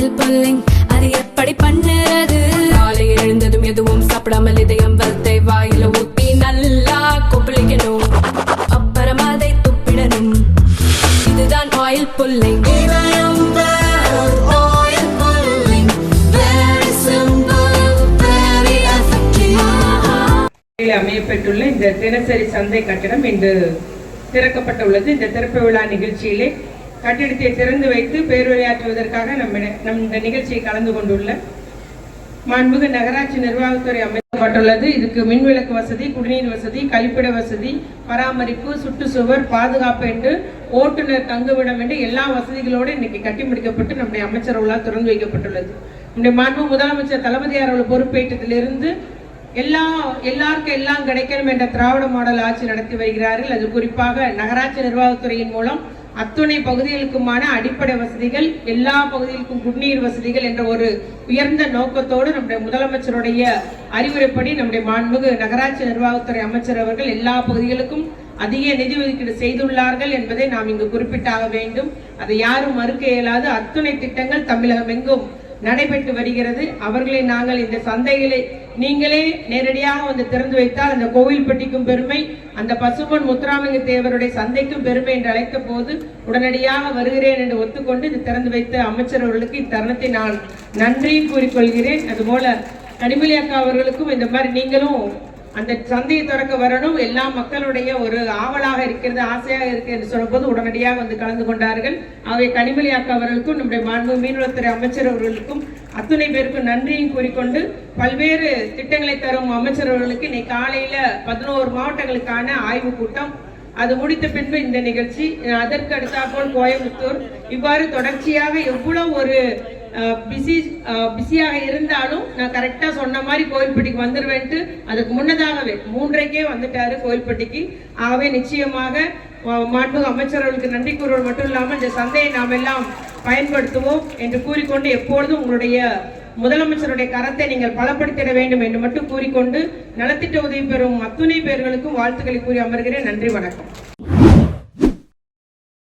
Style pulling அது எப்படி பண்ணுறது? காலை எழுந்ததும் எதுவும் சாப்பிடாமல் இதயம் வளத்தை வாயில ஊத்தி நல்லா கொப்பளிக்கணும். அப்புறம் அதை துப்பிடணும். இதுதான் ஆயில் புல்லிங் அமையப்பட்டுள்ள அமையப்பெற்றுள்ள இந்த தினசரி சந்தை கட்டடம் இன்று திறக்கப்பட்டுள்ளது. இந்த திறப்பு விழா நிகழ்ச்சியிலே கட்டிடத்தை திறந்து வைத்து பேருரையாற்றுவதற்காக நம்ம நம் இந்த நிகழ்ச்சியை கலந்து கொண்டுள்ள மாண்புமிகு நகராட்சி நிர்வாகத்துறை அமைக்கப்பட்டுள்ளது. இதுக்கு மின்விளக்கு வசதி குடிநீர் வசதி கழிப்பிட வசதி பராமரிப்பு சுற்றுச்சுவர் பாதுகாப்பு என்று ஓட்டுநர் தங்குமிடம் என்று எல்லா வசதிகளோடு இன்னைக்கு கட்டி முடிக்கப்பட்டு நம்முடைய அமைச்சர்களால் திறந்து வைக்கப்பட்டுள்ளது. நம்முடைய மாண்பு முதலமைச்சர் தளபதியார் அவர்கள் பொறுப்பேற்றத்திலிருந்து எல்லா எல்லாருக்கும் எல்லாம் கிடைக்கணும் என்ற திராவிட மாடல் ஆட்சி நடத்தி வருகிறார்கள். அது குறிப்பாக நகராட்சி நிர்வாகத்துறையின் மூலம் அத்துணை பகுதிகளுக்குமான அடிப்படை வசதிகள் எல்லா பகுதிகளுக்கும் குடிநீர் வசதிகள் என்ற ஒரு உயர்ந்த நோக்கத்தோடு நம்முடைய முதலமைச்சருடைய அறிவுரைப்படி நம்முடைய மாண்புமிகு நகராட்சி நிர்வாகத்துறை அமைச்சர் அவர்கள் எல்லா பகுதிகளுக்கும் அதிக நிதி ஒதுக்கீடு செய்துள்ளார்கள் என்பதை நாம் இங்கு குறிப்பிட்டாக வேண்டும். அதை யாரும் மறுக்க இயலாது. அத்துணை திட்டங்கள் தமிழகம் எங்கும் நடைபெற்று வருகிறது. அவர்களை நாங்கள் இந்த சந்தைகளை நீங்களே நேரடியாக வந்து திறந்து வைத்தால் அந்த கோவில்பட்டிக்கும் பெருமை அந்த பசுமன் முத்துராமலிங்க தேவருடைய சந்தைக்கும் பெருமை என்று அழைத்த போது உடனடியாக வருகிறேன் என்று ஒத்துக்கொண்டு இது திறந்து வைத்த அமைச்சர் அவர்களுக்கு இத்தருணத்தை நான் நன்றியும் கூறிக்கொள்கிறேன். அதுபோல கனிமொழி அக்கா அவர்களுக்கும் இந்த மாதிரி நீங்களும் அந்த சந்தையை திறக்க வரணும். எல்லா மக்களுடைய ஒரு ஆவலாக இருக்கிறது ஆசையாக இருக்கு என்று சொல்லும்போது உடனடியாக வந்து கலந்து கொண்டார்கள். ஆகவே கனிமொழி அக்கா அவர்களுக்கும் நம்முடைய மாண்பு மீன்வளத்துறை அமைச்சர் அவர்களுக்கும் அத்துணை பேருக்கும் நன்றியும் கூறிக்கொண்டு பல்வேறு திட்டங்களை தரும் அமைச்சர் அவர்களுக்கு இன்னைக்கு காலையில பதினோரு மாவட்டங்களுக்கான ஆய்வு கூட்டம். அது முடித்த பின்பு இந்த நிகழ்ச்சி. அதற்கு அடுத்தாற்போல் கோயம்புத்தூர். இவ்வாறு தொடர்ச்சியாக எவ்வளவு ஒரு பிஸி பிஸியாக இருந்தாலும் நான் கரெக்டாக சொன்ன மாதிரி கோயில்பட்டிக்கு வந்துடுவேன்ட்டு அதுக்கு முன்னதாகவே மூன்றைக்கே வந்துட்டாரு கோயில்பட்டிக்கு. ஆகவே நிச்சயமாக மாண்பு அமைச்சர்களுக்கு நன்றி கூறுவது மட்டும் இல்லாமல் இந்த சந்தையை நாம் எல்லாம் பயன்படுத்துவோம் என்று கூறிக்கொண்டு எப்பொழுதும் உங்களுடைய முதலமைச்சருடைய கரத்தை நீங்கள் பலப்படுத்திட வேண்டும் என்று மட்டும் கூறிக்கொண்டு நலத்திட்ட உதவி பெறும் அத்துணை பேர்களுக்கும் வாழ்த்துக்களை கூறி அமர்கிறேன். நன்றி வணக்கம்.